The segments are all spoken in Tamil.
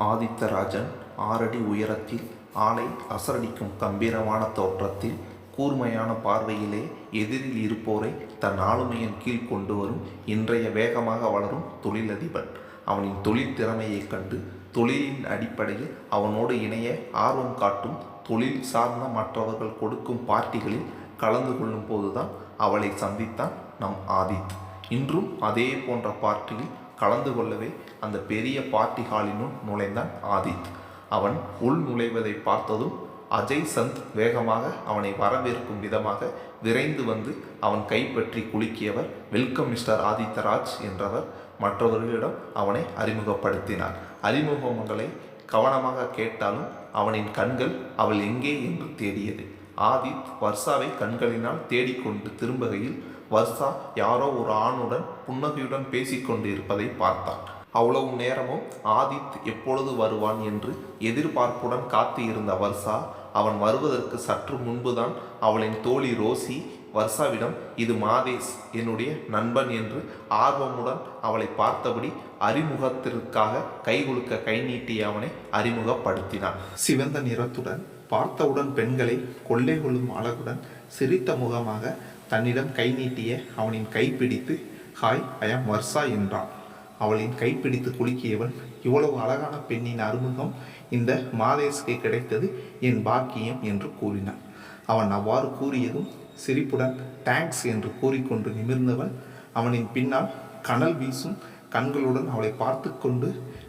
ஆதித்தராஜன் ஆறடி உயரத்தில் ஆளை அசரடிக்கும் கம்பீரமான தோற்றத்தில் கூர்மையான பார்வையிலே எதிரில் இருப்போரை தன் ஆளுமையின் கீழ் கொண்டு வரும் இன்றைய வேகமாக வளரும் தொழிலதிபன். அவனின் தொழில் திறமையைக் கண்டு தொழிலின் அடிப்படையில் அவனோடு இணைய ஆர்வம் காட்டும் தொழில் சார்ந்த மற்றவர்கள் கொடுக்கும் பார்ட்டிகளில் கலந்து கொள்ளும் போதுதான் அவளை சந்தித்தான் நம் ஆதித். இன்றும் அதே போன்ற பார்ட்டியில் கலந்து கொள்ளவே அந்த பெரிய பார்ட்டி ஹாலினுள் நுழைந்தான் ஆதித். அவன் உள் நுழைவதை பார்த்ததும் அஜய் சந்த் வேகமாக அவனை வரவேற்கும் விதமாக விரைந்து வந்து அவன் கைப்பற்றி குலுக்கியவர் வெல்கம் மிஸ்டர் ஆதித்யராஜ் என்றவர் மற்றவர்களிடம் அவனை அறிமுகப்படுத்தினார். அறிமுகங்களை கவனமாக கேட்டாலும் அவனின் கண்கள் அவள் எங்கே என்று தேடியது. ஆதித் வர்ஷாவை கண்களினால் தேடிக்கொண்டு திரும்புகையில் வர்ஷா யாரோ ஒரு ஆணுடன் புன்னகையுடன் பேசிக்கொண்டு இருப்பதை பார்த்தான் அவ்வளவு நேரமும் ஆதித் எப்பொழுது வருவான் என்று எதிர்பார்ப்புடன் காத்து இருந்த வர்ஷா அவன் வருவதற்கு சற்று முன்புதான் அவளின் தோழி ரோசி வர்ஷாவிடம் இது மாதேஷ் என்னுடைய நண்பன் என்று ஆர்வமுடன் அவளை பார்த்தபடி அறிமுகத்திற்காக கைகுலுக்க கை நீட்டி அவனை அறிமுகப்படுத்தினான். சிவந்த நிறத்துடன் பார்த்தவுடன் பெண்களை கொள்ளை கொள்ளும் அழகுடன் சிரித்த முகமாக தன்னிடம் கை நீட்டிய அவனின் கைப்பிடித்து ஹாய் ஐயம் வர்ஷா என்றான். அவளின் கைப்பிடித்து குலுக்கியவன் இவ்வளவு அழகான பெண்ணின் அறிமுகம் இந்த மாதேஷ்க்கு கிடைத்தது என் பாக்கியம் என்று கூறினான். அவன் அவ்வாறு கூறியதும் சிரிப்புடன் தேங்க்ஸ் என்று கூறிக்கொண்டு நிமிர்ந்தவன் அவனின் பின்னால் கனல் வீசும் கண்களுடன் அவளை பார்த்து கொண்டு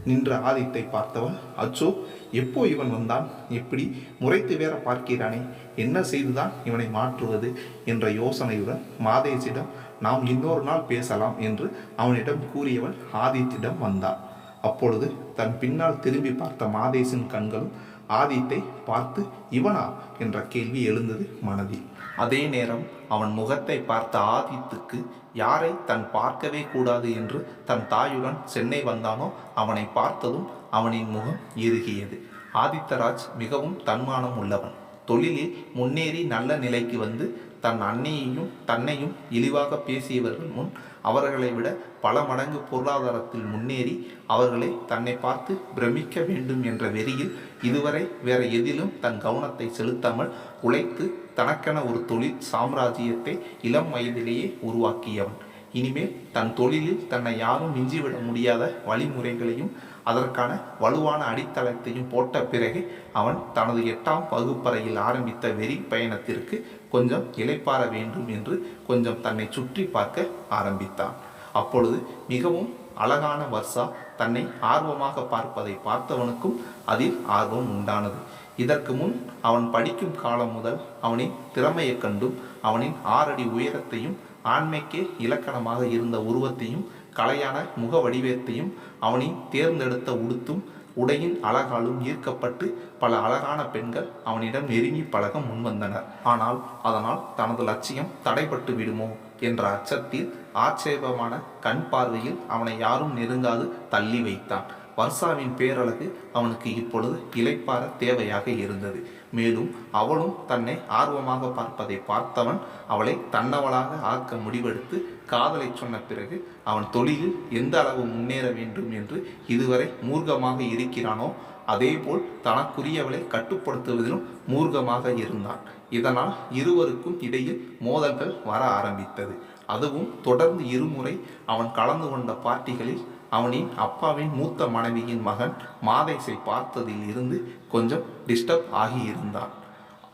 நின்ற ஆதித்தை பார்த்தவன் அச்சோ எப்போ இவன் வந்தான்? எப்படி முறைத்து வேற பார்க்கிறானே என்ன செய்துதான் இவனை மாற்றுவது? என்ற யோசனையுடன் மாதேஷிடம் நாம் இன்னொரு நாள் பேசலாம் என்று அவனிடம் கூறியவன் ஆதித்திடம் வந்தான் அப்பொழுது தன் பின்னால் திரும்பி பார்த்த மாதேஷின் கண்களும் ஆதித்தை பார்த்து இவனா? என்ற கேள்வி எழுந்தது மனதில். அதே நேரம் அவன் முகத்தை பார்த்த ஆதித்துக்கு யாரை தன் பார்க்கவே கூடாது என்று தன் தாயுடன் சென்னை வந்தானோ அவனை பார்த்ததும் அவனின் முகம் இறுகியது ஆதித்தராஜ் மிகவும் தன்மானம் உள்ளவன். தொழிலில் முன்னேறி நல்ல நிலைக்கு வந்து தன் அன்னையையும் தன்னையும் இழிவாக பேசியவர்கள் முன் அவர்களை விட பல மடங்கு பொருளாதாரத்தில் முன்னேறி அவர்களை தன்னை பார்த்து பிரமிக்க வேண்டும் என்ற வெறியில் இதுவரை வேற எதிலும் தன் கவனத்தை செலுத்தாமல் உழைத்து தனக்கென ஒரு தொழில் சாம்ராஜ்யத்தை இளம் வயதிலேயே உருவாக்கியவன். இனிமேல் தன் தொழிலில் தன்னை யாரும் மிஞ்சிவிட முடியாத வழிமுறைகளையும் அதற்கான வலுவான அடித்தளத்தையும் போட்ட பிறகு அவன் தனது எட்டாம் வகுப்பறையில் ஆரம்பித்த வெறி பயணத்திற்கு கொஞ்சம் இளைப்பார வேண்டும் என்று கொஞ்சம் தன்னை சுற்றி பார்க்க ஆரம்பித்தான். அப்பொழுது மிகவும் அழகான வர்ஷா தன்னை ஆர்வமாக பார்ப்பதை பார்த்தவனுக்கும் அதில் ஆர்வம் உண்டானது. இதற்கு முன் அவன் படிக்கும் காலம் முதல் அவனின் திறமையைக் கண்டும் அவனின் ஆறடி உயரத்தையும் ஆண்மைக்கே இலக்கணமாக இருந்த உருவத்தையும் கலையான முக வடிவத்தையும் அவனின் தேர்ந்தெடுத்த உடுத்தும் உடையின் அழகாலும் ஈர்க்கப்பட்டு பல அழகான பெண்கள் அவனிடம் நெருங்கி பழக முன்வந்தனர். ஆனால் அதனால் தனது லட்சியம் தடைபட்டு விடுமோ என்ற அச்சத்தில் ஆட்சேபமான கண் பார்வையில் அவனை யாரும் நெருங்காது தள்ளி வைத்தான். வர்ஷாவின் பேரழகு அவனுக்கு இப்பொழுது இளைப்பாற தேவையாக இருந்தது. மேலும் அவளும் தன்னை ஆர்வமாக பார்ப்பதை பார்த்தவன் அவளை தன்னவளாக ஆக்க முடிவெடுத்து காதலை சொன்ன பிறகு அவன் தொழிலில் எந்த அளவு முன்னேற வேண்டும் என்று இதுவரை மூர்க்கமாக இருக்கிறானோ அதேபோல் தனக்குரியவளை கட்டுப்படுத்துவதிலும் மூர்க்கமாக இருந்தான். இதனால் இருவருக்கும் இடையில் மோதல்கள் வர ஆரம்பித்தது. அதுவும் தொடர்ந்து இருமுறை அவன் கலந்து கொண்ட பார்ட்டிகளில் அவனின் அப்பாவின் மூத்த மனைவியின் மகன் மாதேஷை பார்த்ததில் இருந்து கொஞ்சம் டிஸ்டர்ப் ஆகியிருந்தான்.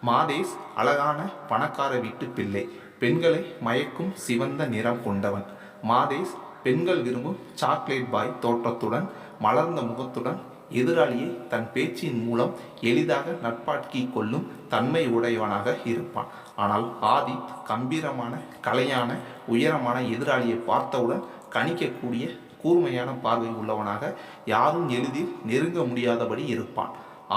மாதேஷ் அழகான பணக்கார வீட்டு பிள்ளை. பெண்களை மயக்கும் சிவந்த நிறம் கொண்டவன். மாதேஷ் பெண்கள் விரும்பும் சாக்லேட் பாய் தோற்றத்துடன் மலர்ந்த முகத்துடன் எதிராளியை தன் பேச்சின் மூலம் எளிதாக நட்பாட்கி கொள்ளும் தன்மை உடையவனாக இருப்பான். ஆனால் ஆதித் கம்பீரமான கலையான உயரமான எதிராளியை பார்த்தவுடன் கணிக்கக்கூடிய கூர்மையான பார்வை உள்ளவனாக யாரும் எளிதில் நெருங்க முடியாதபடி இருப்பான்.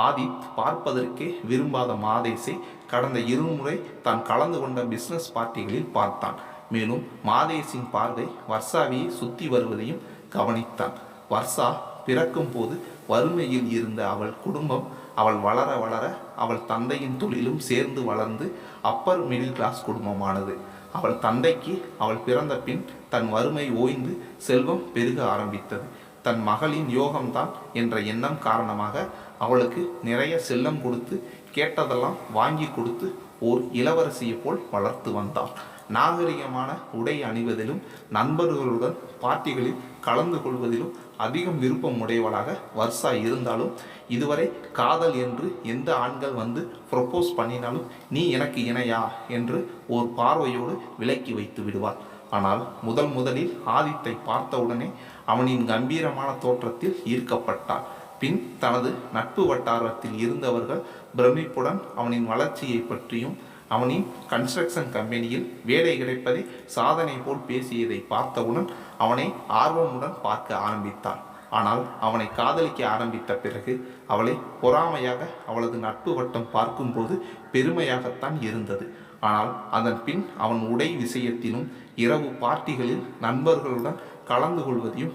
ஆதித் பார்ப்பதற்கே விரும்பாத மாதேசை கடந்த இருமுறை தான் கலந்து கொண்ட பிஸ்னஸ் பார்ட்டிகளில் பார்த்தான். மேலும் மாதேசின் பார்வை வர்ஷாவியை சுற்றி வருவதையும் கவனித்தான். வர்ஷா பிறக்கும் போது வறுமையில் இருந்த அவள் குடும்பம் அவள் வளர வளர அவள் தந்தையின் தொழிலும் சேர்ந்து வளர்ந்து அப்பர் மிடில் கிளாஸ் குடும்பமானது. அவள் தந்தைக்கு அவள் பிறந்த பின் தன் வறுமை ஓய்ந்து செல்வம் பெருக ஆரம்பித்தது. தன் மகளின் யோகம்தான் என்ற எண்ணம் காரணமாக அவளுக்கு நிறைய செல்லம் கொடுத்து கேட்டதெல்லாம் வாங்கி கொடுத்து ஓர் இளவரசியை போல் வளர்த்து வந்தாள். நாகரிகமான உடை அணிவதிலும் நண்பர்களுடன் பார்ட்டிகளில் கலந்து கொள்வதிலும் அதிகம் விருப்பம் உடையவளாக வர்ஷா இருந்தாலும் இதுவரை காதல் என்று எந்த ஆண்கள் வந்து ப்ரொப்போஸ் பண்ணினாலும் நீ எனக்கு இணையா? என்று ஒரு பார்வையோடு விலக்கி வைத்து விடுவார் ஆனால் முதல் முதலில் ஆதித்தை பார்த்தவுடனே அவனின் கம்பீரமான தோற்றத்தில் ஈர்க்கப்பட்டாள். பின் தனது நட்பு வட்டாரத்தில் இருந்தவர்கள் பிரமிப்புடன் அவனின் வளர்ச்சியை பற்றியும் அவனின் கன்ஸ்ட்ரக்ஷன் கம்பெனியில் வேலை கிடைப்பதை சாதனை போல் பேசியதை பார்த்தவுடன் அவனை ஆர்வமுடன் பார்க்க ஆரம்பித்தாள் ஆனால் அவனை காதலிக்க ஆரம்பித்த பிறகு அவளை பொறாமையாக அவளது நட்பு வட்டம் பார்க்கும்போது பெருமையாகத்தான் இருந்தது. ஆனால் அதன் பின் அவன் உடை விஷயத்திலும் இரவு பார்ட்டிகளில் நண்பர்களுடன் கலந்து கொள்வதையும்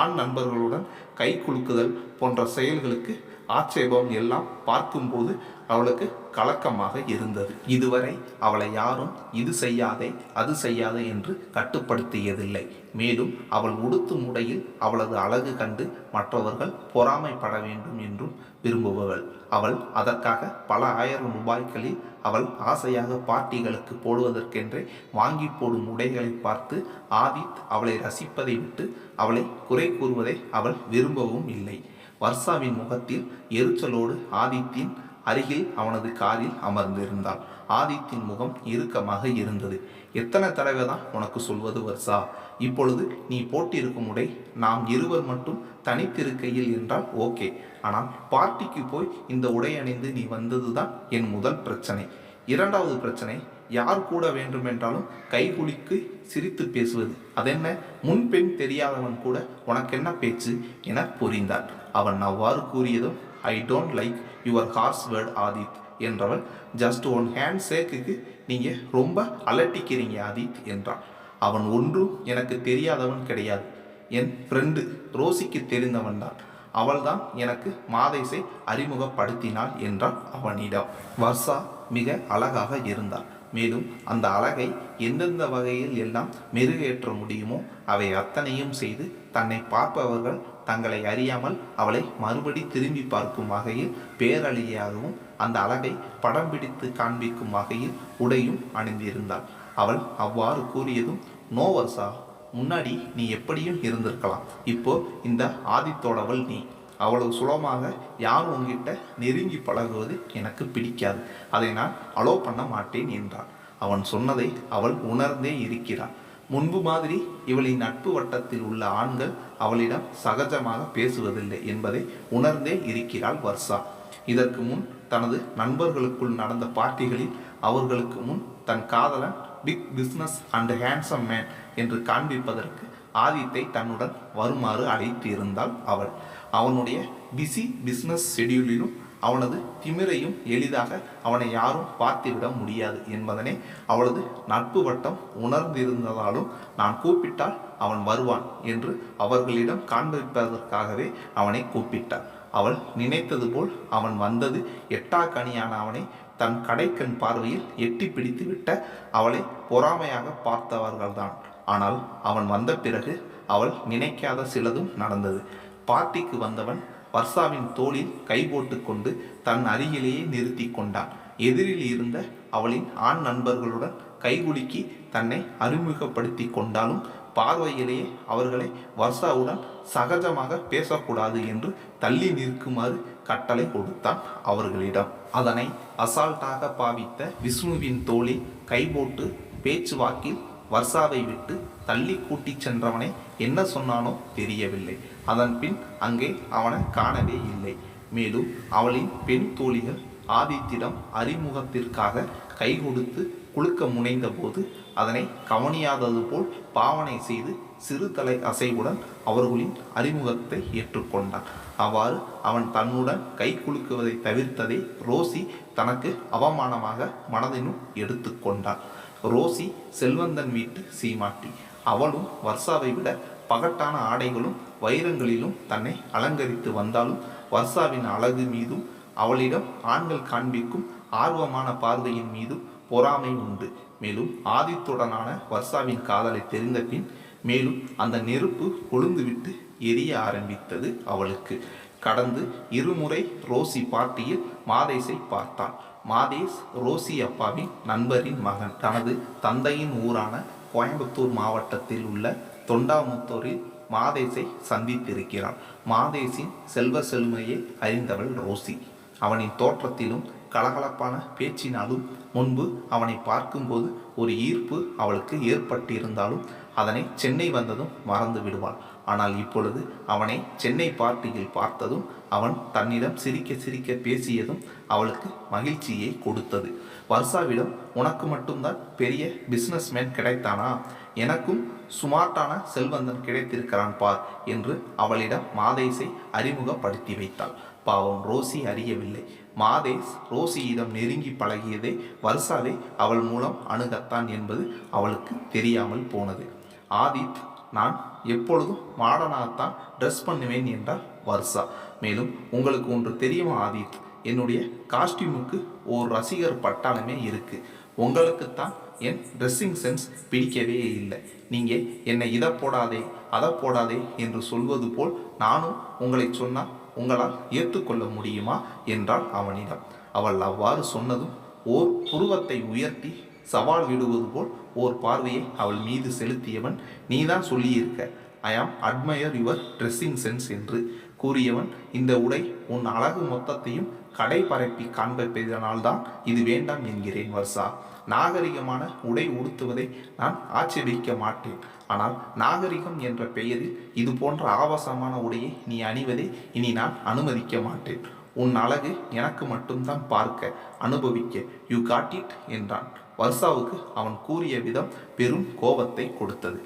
ஆண் நண்பர்களுடன் கை குலுக்குதல் போன்ற செயல்களுக்கு ஆட்சேபம் எல்லாம் பார்க்கும்போது அவளுக்கு கலக்கமாக இருந்தது. இதுவரை அவளை யாரும் இது செய்யாதே அது செய்யாதே என்று கட்டுப்படுத்தியதில்லை. மேலும் அவள் உடுத்தும் உடையில் அவளது அழகு கண்டு மற்றவர்கள் பொறாமைப்பட வேண்டும் என்றும் விரும்புபவள். அவள் அதற்காக பல ஆயிரம் ரூபாய்களில் அவள் ஆசையாக பார்ட்டிகளுக்கு போடுவதற்கென்றே வாங்கி போடும் உடைகளை பார்த்து ஆதித் அவளை ரசிப்பதை விட்டு அவளை குறை கூறுவதை அவள் விரும்பவும் இல்லை. வர்ஷாவின் முகத்தில் எரிச்சலோடு ஆதித்தின் அருகில் அவனது காரில் அமர்ந்திருந்தாள். ஆதித்தின் முகம் இறுக்கமாக இருந்தது. எத்தனை தடவை தான் உனக்கு சொல்வது வர்ஷா இப்பொழுது நீ போட்டிருக்கும் உடை நாம் இருவர் மட்டும் தனித்திருக்கையில் என்றால் ஓகே. ஆனால் பார்ட்டிக்கு போய் இந்த உடை அணிந்து நீ வந்ததுதான் என் முதல் பிரச்சனை. இரண்டாவது பிரச்சனை யார் கூட வேண்டுமென்றாலும் கைகுலிக்கு சிரித்து பேசுவது. அதென்ன? முன்பெண் தெரியாதவன் கூட உனக்கென்ன பேச்சு? என புரிந்தார் அவன் அவ்வாறு கூறியதும் I don't like your harsh word Adith என்றவள் ஜஸ்ட் ஒன் ஹேண்ட் ஷேக்குக்கு நீங்கள் ரொம்ப அலட்டிக்கிறீங்க ஆதித் என்றான். அவன் ஒன்றும் எனக்கு தெரியாதவன் கிடையாது. என் ஃப்ரெண்டு ரோசிக்கு தெரிந்தவன் தான். அவள்தான் எனக்கு மாதேசை அறிமுகப்படுத்தினாள் என்றான் அவனிடம். வர்ஷா மிக அழகாக இருந்தாள். மேலும் அந்த அழகை எந்தெந்த வகையில் எல்லாம் மெருகேற்ற முடியுமோ அவை அத்தனையும் செய்து தன்னை பார்ப்பவர்கள் தங்களை அறியாமல் அவளை மறுபடி திரும்பி பார்க்கும் வகையில் பேரழியாகவும் அந்த அழகை படம் பிடித்து காண்பிக்கும் வகையில் உடையும் அணிந்திருந்தாள். அவள் அவ்வாறு கூறியதும் நோ வர்ஷா முன்னாடி நீ எப்படியும் இருந்திருக்கலாம். இப்போ இந்த ஆதித்தோடவள் நீ. அவ்வளவு சுலபமாக யாரும் உங்ககிட்ட நெருங்கி பழகுவது எனக்கு பிடிக்காது. அதை நான் அலோ பண்ண மாட்டேன் என்றான் அவன் சொன்னதை அவள் உணர்ந்தே இருக்கிறாள். முன்பு மாதிரி இவளின் நட்பு வட்டத்தில் உள்ள ஆண்கள் அவளிடம் சகஜமாக பேசுவதில்லை என்பதை உணர்ந்தே இருக்கிறாள் வர்ஷா. இதற்கு முன் தனது நண்பர்களுக்குள் நடந்த பார்ட்டிகளில் அவர்களுக்கு முன் தன் காதலன் big business and handsome man என்று காண்பிப்பதற்கு ஆதித்தை தன்னுடன் வருமாறு அழைத்து இருந்தாள் அவள். அவனுடைய பிஸி பிஸ்னஸ் ஷெடியூலிலும் அவனது திமிரையும் எளிதாக அவனை யாரும் பார்த்துவிட முடியாது என்பதனை அவளது நட்பு வட்டம் உணர்ந்திருந்ததாலும் நான் கூப்பிட்டால் அவன் வருவான் என்று அவர்களிடம் காண்பிப்பதற்காகவே அவனை கூப்பிட்டான். அவள் நினைத்தது போல் அவன் வந்தது எட்டாக்கணியான அவனை தன் கடைக்கண் பார்வையில் எட்டி பிடித்து விட்ட அவளை பொறாமையாக பார்த்தவர்கள்தான். ஆனால் அவன் வந்த பிறகு அவள் நினைக்காத சிலதும் நடந்தது. பார்ட்டிக்கு வந்தவன் வர்ஷாவின் தோளில் கை போட்டுக்கொண்டு தன் அருகிலேயே நிறுத்தி கொண்டான். எதிரில் இருந்த அவளின் ஆண் நண்பர்களுடன் கைகுலுக்கி தன்னை அறிமுகப்படுத்தி கொண்டாலும் பார்வையிலேயே அவர்களை வர்ஷாவுடன் சகஜமாக பேசக்கூடாது என்று தள்ளி நிற்குமாறு கட்டளை கொடுத்தான் அவர்களிடம். அதனை அசால்ட்டாக பாவித்த விஷ்ணுவின் தோளில் கை போட்டு பேச்சுவாக்கில் வர்ஷாவை விட்டு தள்ளி கூட்டிச் சென்றவனை என்ன சொன்னானோ தெரியவில்லை. அதன் பின் அங்கே அவனை காணவே இல்லை. மேலும் அவளின் பெண் தோழிகள் ஆதித்திடம் அறிமுகத்திற்காக கை கொடுத்து குலுக்க முனைந்த போது அதனை கவனியாதது போல் பாவனை செய்து சிறு தலை அசைவுடன் அவர்களின் அறிமுகத்தை ஏற்றுக்கொண்டான். அவ்வாறு அவன் தன்னுடன் கை குலுக்குவதை தவிர்த்ததை ரோசி தனக்கு அவமானமாக மனதினும் எடுத்துக்கொண்டான் ரோசி செல்வந்தன் வீட்டு சீமாட்டி. அவளும் வர்ஷாவை விட பகட்டான ஆடைகளும் வைரங்களிலும் தன்னை அலங்கரித்து வந்தாலும் வர்ஷாவின் அழகு மீதும் அவளிடம் ஆண்கள் காண்பிக்கும் ஆர்வமான பார்வையின் மீதும் பொறாமை உண்டு. மேலும் ஆதித்துடனான வர்ஷாவின் காதலை தெரிந்த பின் மேலும் அந்த நெருப்பு கொழுந்துவிட்டு எரிய ஆரம்பித்தது அவளுக்கு. கடந்து இருமுறை ரோசி பார்ட்டியில் மாதேஷை பார்த்தாள். மாதேஷ் ரோசி அப்பாவின் நண்பரின் மகன். தனது தந்தையின் ஊரான கோயம்புத்தூர் மாவட்டத்தில் உள்ள தொண்டாமுத்தூரில் மாதேசை சந்தித்திருக்கிறான். மாதேசின் செல்வ செழுமையை அறிந்தவள் ரோசி. அவனின் தோற்றத்திலும் கலகலப்பான பேச்சினாலும் முன்பு அவனை பார்க்கும்போது ஒரு ஈர்ப்பு அவளுக்கு ஏற்பட்டிருந்தாலும் அதனை சென்னை வந்ததும் மறந்து விடுவாள். ஆனால் இப்பொழுது அவனை சென்னை பார்ட்டியில் பார்த்ததும் அவன் தன்னிடம் சிரிக்க சிரிக்க பேசியதும் அவளுக்கு மகிழ்ச்சியை கொடுத்தது. வர்ஷாவிடம் உனக்கு மட்டும்தான் பெரிய பிஸ்னஸ்மேன் கிடைத்தானா? எனக்கும் சுமார்ட்டான செல்வந்தன் கிடைத்திருக்கிறான் பார் என்று அவளிடம் மாதேசை அறிமுகப்படுத்தி வைத்தாள். பாவம் ரோசி அறியவில்லை. மாதேஷ் ரோசியிடம் நெருங்கி பழகியதே வர்ஷாவை அவள் மூலம் அணுகத்தான் என்பது அவளுக்கு தெரியாமல் போனது. ஆதித் நான் எப்பொழுதும் மாடனாகத்தான் ட்ரெஸ் பண்ணுவேன் என்றார் வர்ஷா மேலும் உங்களுக்கு ஒன்று தெரியுமா ஆதித்? என்னுடைய காஸ்டியூமுக்கு ஒரு ரசிகர் பட்டாளமே இருக்குது உங்களுக்குத்தான் என் ட்ரெஸ்ஸிங் சென்ஸ் பிடிக்கவே இல்லை. நீங்கள் என்னை இதை போடாதே அதை போடாதே என்று சொல்வது போல் நானும் உங்களை சொன்னால் உங்களால் ஏற்றுக்கொள்ள முடியுமா? என்றாள் அவனிடம். அவள் அவ்வாறு சொன்னதும் ஓர் புருவத்தை உயர்த்தி சவால் விடுவது போல் ஓர் பார்வையை அவள் மீது செலுத்தியவன் நீதான் சொல்லியிருக்க ஐ ஆம் அட்மயர் யுவர் ட்ரெஸ்ஸிங் சென்ஸ் என்று கூறியவன் இந்த உடை உன் அழகு மொத்தத்தையும் கடை பரப்பி காண்பிப்பதனால்தான் இது வேண்டாம் என்கிறேன் வர்ஷா. நாகரிகமான உடை உடுத்துவதை நான் ஆட்சேபிக்க மாட்டேன். ஆனால் நாகரிகம் என்ற பெயரில் இது போன்ற ஆபாசமான உடையை நீ அணிவதை இனி நான் அனுமதிக்க மாட்டேன். உன் அழகு எனக்கு மட்டும்தான் பார்க்க அனுபவிக்க. யூ காட் இட் என்றான். வர்ஷாவுக்கு அவன் கூறிய விதம் பெரும் கோபத்தை கொடுத்தது.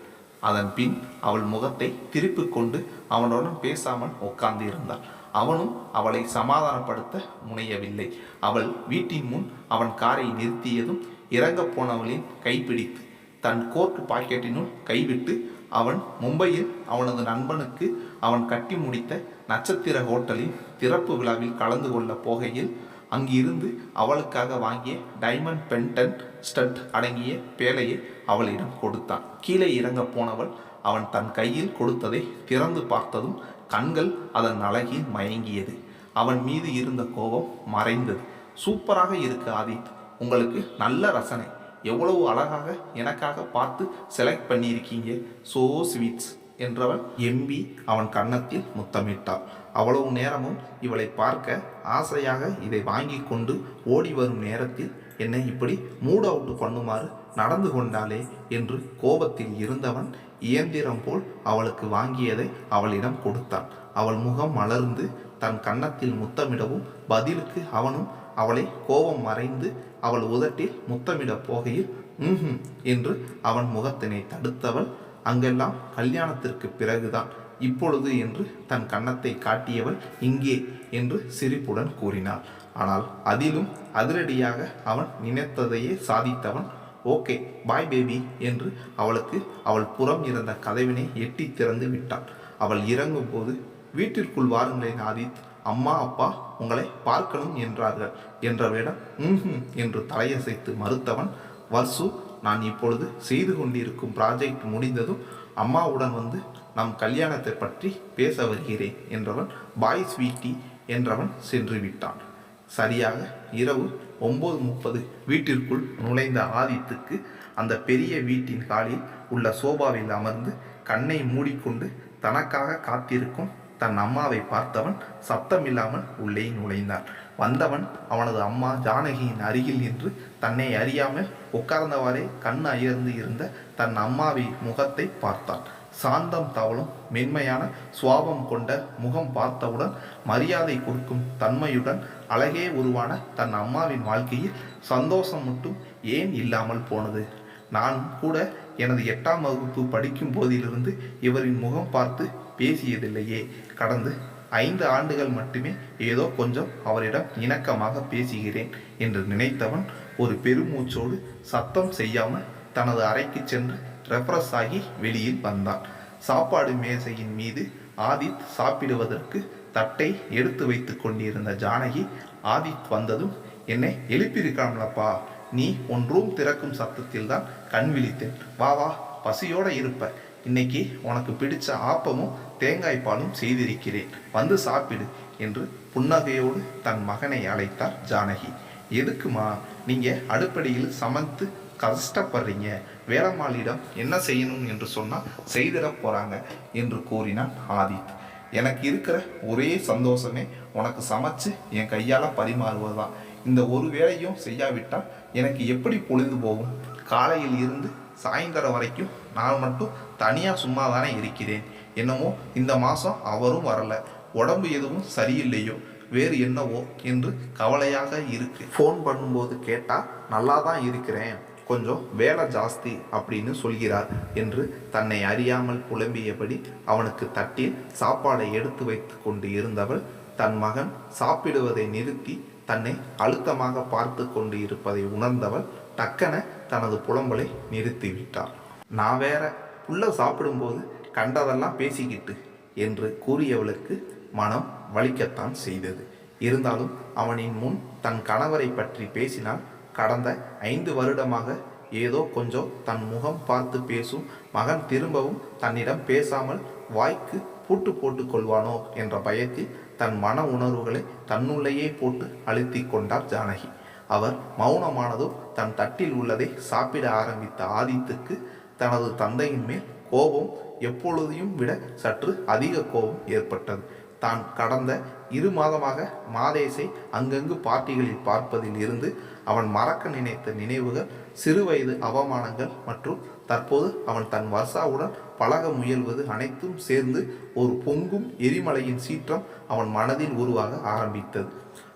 அதன் பின் அவள் முகத்தை திருப்பிக் கொண்டு அவனுடன் பேசாமல் உட்கார்ந்து இருந்தாள் அவனும் அவளை சமாதானப்படுத்த முனையவில்லை. அவள் வீட்டின் முன் அவன் காரை நிறுத்தியதும் இறங்கப் போனவளின் கைப்பிடித்து தன் கோர்ட் பாக்கெட்டினுள் கைவிட்டு அவன் மும்பையில் அவனது நண்பனுக்கு அவன் கட்டி முடித்த நட்சத்திர ஹோட்டலின் திறப்பு விழாவில் கலந்து கொள்ள போகையில் அங்கிருந்து அவளுக்காக வாங்கிய டைமண்ட் பென்டன் ஸ்டட் அடங்கிய பேழையை அவளிடம் கொடுத்தான். கீழே இறங்க போனவள் அவன் தன் கையில் கொடுத்ததை திறந்து பார்த்ததும் கண்கள் அதன் அழகில் மயங்கியது. அவன் மீது இருந்த கோபம் மறைந்தது. சூப்பராக இருக்கு ஆதித். உங்களுக்கு நல்ல ரசனை. எவ்வளவு அழகாக எனக்காக பார்த்து செலக்ட் பண்ணியிருக்கீங்க. சோ ஸ்வீட்ஸ் என்றவள் எம்பி அவன் கன்னத்தில் முத்தமிட்டாள். அவ்வளவு நேரமும் இவளை பார்க்க ஆசையாக இதை வாங்கி கொண்டு ஓடி வரும் நேரத்தில் என்னை இப்படி மூட் அவுட் பண்ணுமாறு நடந்து கொண்டாளே என்று கோபத்தில் இருந்தவன் இயந்திரம் போல் அவளுக்கு வாங்கியதை அவளிடம் கொடுத்தான். அவள் முகம் மலர்ந்து தன் கன்னத்தில் முத்தமிடவும் பதிலுக்கு அவனும் அவளை கோபம் மறைந்து அவள் உதட்டில் முத்தமிடப் போகையில் ம்ஹும் என்று அவன் முகத்தினை தடுத்தவள் அங்கெல்லாம் கல்யாணத்திற்கு பிறகுதான். இப்பொழுது என்று தன் கன்னத்தை காட்டியவள் இங்கே என்று சிரிப்புடன் கூறினாள். ஆனால் அதிலும் அதிரடியாக அவன் நினைத்ததையே சாதித்தவன். ஓகே பாய் பேபி என்று அவளுக்கு அவள் புறம் இருந்த கதவினை எட்டி திறந்து விட்டாள் அவள் இறங்கும்போது வீட்டிற்குள் வாருங்களேன் ஆதித் அம்மா அப்பா உங்களை பார்க்கணும் என்றார்கள். என்றவிடம் ம்ஹும் என்று தலையசைத்து மறுத்தவன் வர்சு நான் இப்பொழுது செய்து கொண்டிருக்கும் ப்ராஜெக்ட் முடிந்ததும் அம்மாவுடன் வந்து நம் கல்யாணத்தை பற்றி பேச வருகிறேன் என்றவன் பாய் ஸ்வீட்டி என்றவன் சென்று விட்டான். சரியாக இரவு ஒம்பது முப்பது வீட்டிற்குள் நுழைந்த ஆதித்துக்கு அந்த பெரிய வீட்டின் காலில் உள்ள சோபாவில் அமர்ந்து கண்ணை மூடிக்கொண்டு தனக்காக காத்திருக்கும் தன் அம்மாவை பார்த்தவன் சத்தமில்லாமல் உள்ளே நுழைந்தான் வந்தவன் அவனது அம்மா ஜானகியின் அருகில் நின்று தன்னை அறியாமல் உட்கார்ந்தவாறே கண் அயர்ந்து இருந்த தன் அம்மாவின் முகத்தை பார்த்தான். சாந்தம் தவளும் மென்மையான சுவாபம் கொண்ட முகம் பார்த்தவுடன் மரியாதை கொடுக்கும் தன்மையுடன் அழகே உருவான தன் அம்மாவின் வாழ்க்கையில் சந்தோஷம் மட்டும் ஏன் இல்லாமல் போனது? நான் கூட எனது எட்டாம் வகுப்பு படிக்கும் போதிலிருந்து இவரின் முகம் பார்த்து பேசியதில்லையே. கடந்து ஐந்து ஆண்டுகள் மட்டுமே ஏதோ கொஞ்சம் அவரிடம் இணக்கமாக பேசுகிறேன் என்று நினைத்தவன் ஒரு பெருமூச்சோடு சத்தம் செய்யாமல் தனது அறைக்கு சென்று ரெஃப்ரெஷ் ஆகி வெளியில் வந்தான். சாப்பாடு மேசையின் மீது ஆதித் சாப்பிடுவதற்கு தட்டை எடுத்து வைத்து கொண்டிருந்த ஜானகி ஆதித் வந்ததும் என்னை எழுப்பியிருக்காமலப்பா. நீ உன் ரூம் திறக்கும் சத்தத்தில் தான் கண் விழித்தேன். வா வா பசியோட இருப்ப. இன்னைக்கு உனக்கு பிடிச்ச ஆப்பமும் தேங்காய் பாலும் செய்திருக்கிறேன். வந்து சாப்பிடு என்று புன்னகையோடு தன் மகனை அழைத்தார் ஜானகி. எதுக்குமா? நீங்கள் அடுப்படியில் சமைத்து கஷ்டப்படுறீங்க. வேலம்மாளிடம் என்ன செய்யணும் என்று சொன்னால் செய்திட போகிறாங்க என்று கூறினான் ஆதித். எனக்கு இருக்கிற ஒரே சந்தோஷமே உனக்கு சமைச்சு என் கையால் பரிமாறுவது தான் இந்த ஒரு வேலையும் செய்யாவிட்டால் எனக்கு எப்படி பொழுது போகும்? காலையில் இருந்து சாயந்தரம் வரைக்கும் நான் மட்டும் தனியாக சும்மா தானே இருக்கிறேன். என்னமோ இந்த மாதம் அவரும் வரல. உடம்பு எதுவும் சரியில்லையோ வேறு என்னவோ என்று கவலையாக இருக்கு. ஃபோன் பண்ணும்போது கேட்டால் நல்லா தான் இருக்கிறேன். கொஞ்சம் வேலை ஜாஸ்தி அப்படின்னு சொல்கிறார் என்று தன்னை அறியாமல் புலம்பியபடி அவனுக்கு தட்டில் சாப்பாடை எடுத்து வைத்து கொண்டு இருந்தவள் தன் மகன் சாப்பிடுவதை நிறுத்தி தன்னை அழுத்தமாக பார்த்து கொண்டு இருப்பதை உணர்ந்தவள் டக்கன தனது புலம்பலை நிறுத்திவிட்டாள். நான் வேற புள்ள சாப்பிடும்போது கண்டதெல்லாம் பேசிக்கிட்டு என்று கூறியவளுக்கு மனம் வலிக்கத்தான் செய்தது. இருந்தாலும் அவனின் முன் தன் கணவரை பற்றி பேசினால் கடந்த ஐந்து வருடமாக ஏதோ கொஞ்சம் தன் முகம் பார்த்து பேசும் மகன் திரும்பவும் தன்னிடம் பேசாமல் வாய்க்கு பூட்டு போட்டு கொள்வானோ என்ற பயத்தில் தன் மன உணர்வுகளை தன்னுள்ளேயே போட்டு அழுத்தி கொண்டார் ஜானகி. அவர் மௌனமானதும் தன் தட்டில் உள்ளதை சாப்பிட ஆரம்பித்த ஆதித்துக்கு தனது தந்தையின் மேல் கோபம் எப்பொழுதையும் விட சற்று அதிக கோபம் ஏற்பட்டது. தான் கடந்த இரு மாதமாக மாதேசை அங்கங்கு பார்ட்டிகளில் பார்ப்பதில் இருந்து அவன் மறக்க நினைத்த நினைவுகள் சிறுவயது அவமானங்கள் மற்றும் தற்போது அவன் தன் வர்ஷாவுடன் பழக முயல்வது அனைத்தும் சேர்ந்து ஒரு பொங்கும் எரிமலையின் சீற்றம் அவன் மனதில் உருவாக ஆரம்பித்தது.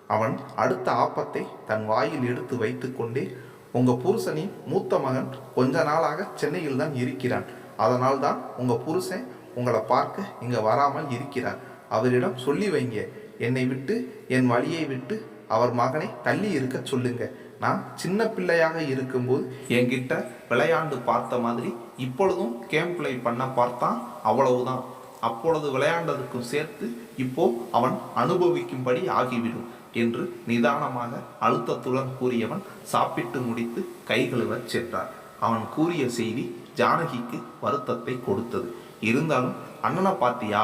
அவன் அடுத்த ஆப்பத்தை தன் வாயில் எடுத்து வைத்துக்கொண்டே உங்கள் புருஷனின் மூத்த மகன் கொஞ்ச நாளாக சென்னையில் தான் இருக்கிறான். அதனால் தான் உங்கள் புருஷன் உங்களை பார்க்க இங்கே வராமல் இருக்கிறார். அவரிடம் சொல்லி வைங்க. என்னை விட்டு என் வழியை விட்டு அவர் மகனை தள்ளி இருக்க சொல்லுங்க. நான் சின்ன பிள்ளையாக இருக்கும்போது என்கிட்ட விளையாண்டு பார்த்த மாதிரி இப்பொழுதும் கேம் பிளே பண்ண பார்த்தான் அவ்வளவுதான். அப்பொழுது விளையாண்டதுக்கும் சேர்த்து இப்போ அவன் அனுபவிக்கும்படி ஆகிவிடும் என்று நிதானமாக அழுத்தத்துடன் கூறியவன் சாப்பிட்டு முடித்து கை கழுவச் சென்றார் அவன் கூறிய செய்தி ஜானகிக்கு வருத்தத்தை கொடுத்தது. இருந்தாலும் அண்ணனை பாத்தியா?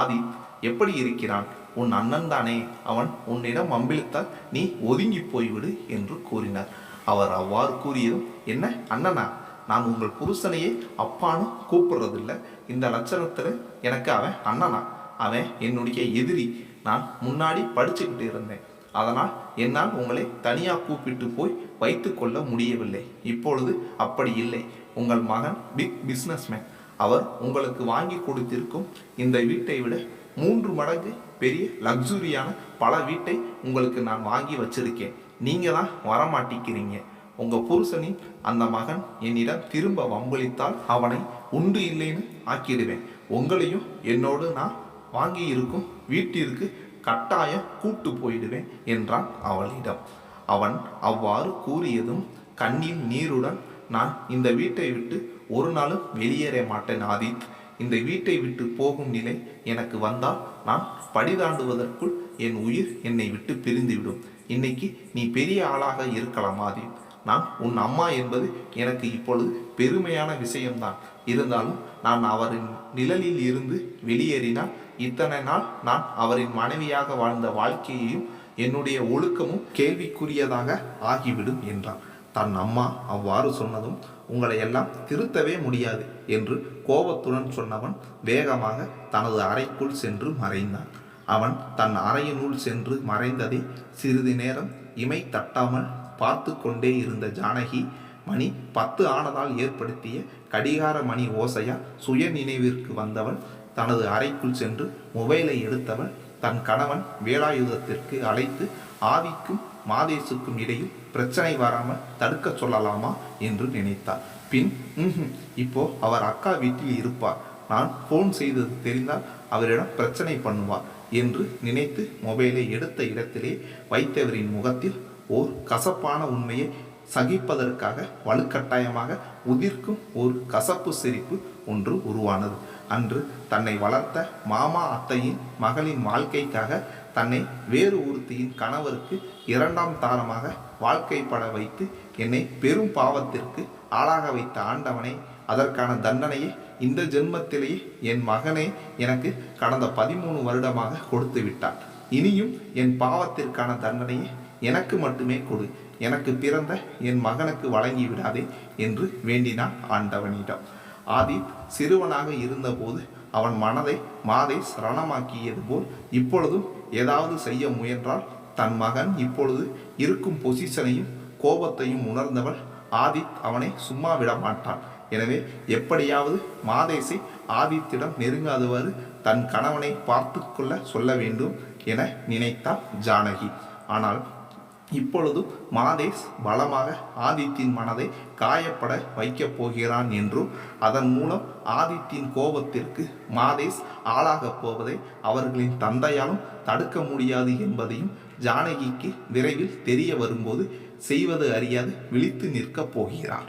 ஆதித் எப்படி இருக்கிறான்? உன் அண்ணன் தானே. அவன் உன்னிடம் அம்பிழுத்தால் நீ ஒதுங்கி போய்விடு என்று கூறினார். அவர் அவ்வாறு கூறியதும் என்ன அண்ணனா நான் உங்கள் புருஷனையே அப்பான்னு கூப்பிடுறதில்ல. இந்த லட்சணத்தில் எனக்கு அவன் அண்ணனா. அவன் என்னுடைய எதிரி. நான் முன்னாடி படிச்சுக்கிட்டு இருந்தேன். அதனால் என்னால் உங்களை தனியாக கூப்பிட்டு போய் வைத்துக்கொள்ள முடியவில்லை. இப்பொழுது அப்படி இல்லை. உங்கள் மகன் பிக் பிஸ்னஸ்மேன் அவர் உங்களுக்கு வாங்கி கொடுத்திருக்கும் இந்த வீட்டை விட மூன்று மடங்கு பெரிய லக்ஸுரியான பல வீட்டை உங்களுக்கு நான் வாங்கி வச்சிருக்கேன். நீங்கள் தான் வரமாட்டிக்கிறீங்க உங்கள் புருஷனின் அந்த மகன் என்னிடம் திரும்ப வம்பளித்தால் அவனை உண்டு இல்லைன்னு ஆக்கிடுவேன். உங்களையும் என்னோடு நான் வாங்கி இருக்கும் வீட்டிற்கு கட்டாயம் கூட்டு போயிடுவேன் என்றான் அவளிடம். அவன் அவ்வாறு கூறியதும் கண்ணின் நீருடன் நான் இந்த வீட்டை விட்டு ஒரு நாளும் வெளியேற மாட்டேன் ஆதித். இந்த வீட்டை விட்டு போகும் நிலை எனக்கு வந்தால் நான் படிதாண்டுவதற்குள் என் உயிர் என்னை விட்டு பிரிந்துவிடும். இன்னைக்கு நீ பெரிய ஆளாக இருக்கலாம் ஆதி. நான் உன் அம்மா என்பது எனக்கு இப்பொழுது பெருமையான விஷயம்தான். இருந்தாலும் நான் அவரின் நிழலில் இருந்து வெளியேறினால் இத்தனை நாள் நான் அவரின் மனைவியாக வாழ்ந்த வாழ்க்கையையும் என்னுடைய ஒழுக்கமும் கேள்விக்குரியதாக ஆகிவிடும் என்றான். தன் அம்மா அவ்வாறு சொன்னதும் உங்களை எல்லாம் திருத்தவே முடியாது என்று கோபத்துடன் சொன்னவன் வேகமாக தனது அறைக்குள் சென்று மறைந்தான். அவன் தன் அறையினுள் சென்று மறைந்ததை சிறிது நேரம் இமை தட்டாமல் பார்த்து கொண்டே இருந்த ஜானகி மணி பத்து ஆனதால் ஏற்படுத்திய கடிகார மணி ஓசையா சுய நினைவிற்கு வந்தவள் தனது அறைக்குள் சென்று மொபைலை எடுத்தவள் தன் கணவன் வேலாயுதத்திற்கு அழைத்து ஆவிக்கும் மாதேசுக்கும் இடையில் பிரச்சனை வராமல் தடுக்க சொல்லலாமா என்று நினைத்தார். பின் "ம்ஹும், இப்போ அவர் அக்கா வீட்டில் இருப்பார். நான் ஃபோன் செய்தது தெரிந்தால் அவரிடம் பிரச்சனை பண்ணுவார் என்று நினைத்து மொபைலை எடுத்த இடத்திலே வைத்தவரின் முகத்தில் ஓர் கசப்பான உண்மையை சகிப்பதற்காக வலுக்கட்டாயமாக உதிர்க்கும் ஒரு கசப்பு சிரிப்பு ஒன்று உருவானது. அன்று தன்னை வளர்த்த மாமா அத்தையின் மகளின் வாழ்க்கைக்காக தன்னை வேறு ஒருத்தியின் கணவருக்கு இரண்டாம் தாரமாக வாழ்க்கைப்பட வைத்து என்னை பெரும் பாவத்திற்கு ஆளாக வைத்த ஆண்டவனை அதற்கான தண்டனையை இந்த ஜென்மத்திலேயே என் மகனே எனக்கு கடந்த பதிமூணு வருடமாக கொடுத்து விட்டான் இனியும் என் பாவத்திற்கான தண்டனையை எனக்கு மட்டுமே கொடு. எனக்கு பிறந்த என் மகனுக்கு வழங்கி விடாதே என்று வேண்டினான் ஆண்டவனிடம். ஆதித் சிறுவனாக இருந்தபோது அவன் மனதை மாதை சரணமாக்கியது போல் இப்பொழுதும் ஏதாவது செய்ய முயன்றால் தன் மகன் இப்பொழுது இருக்கும் பொசிஷனையும் கோபத்தையும் உணர்ந்தவள் ஆதித் அவனை சும்மா விட மாட்டான் எனவே எப்படியாவது மாதேசை ஆதித்திடம் நெருங்காதவாறு தன் கணவனை பார்த்து கொள்ள சொல்ல வேண்டும் என நினைத்தாள் ஜானகி. ஆனால் இப்பொழுதும் மாதேஷ் பலமாக ஆதித்தின் மனதை காயப்பட வைக்கப் போகிறான் என்றும் அதன் மூலம் ஆதித்தின் கோபத்திற்கு மாதேஷ் ஆளாகப் போவதை அவர்களின் தந்தையாலும் தடுக்க முடியாது என்பதையும் ஜானகிக்கு விரைவில் தெரிய வரும்போது செய்வது அறியாது விழித்து நிற்கப் போகிறார்.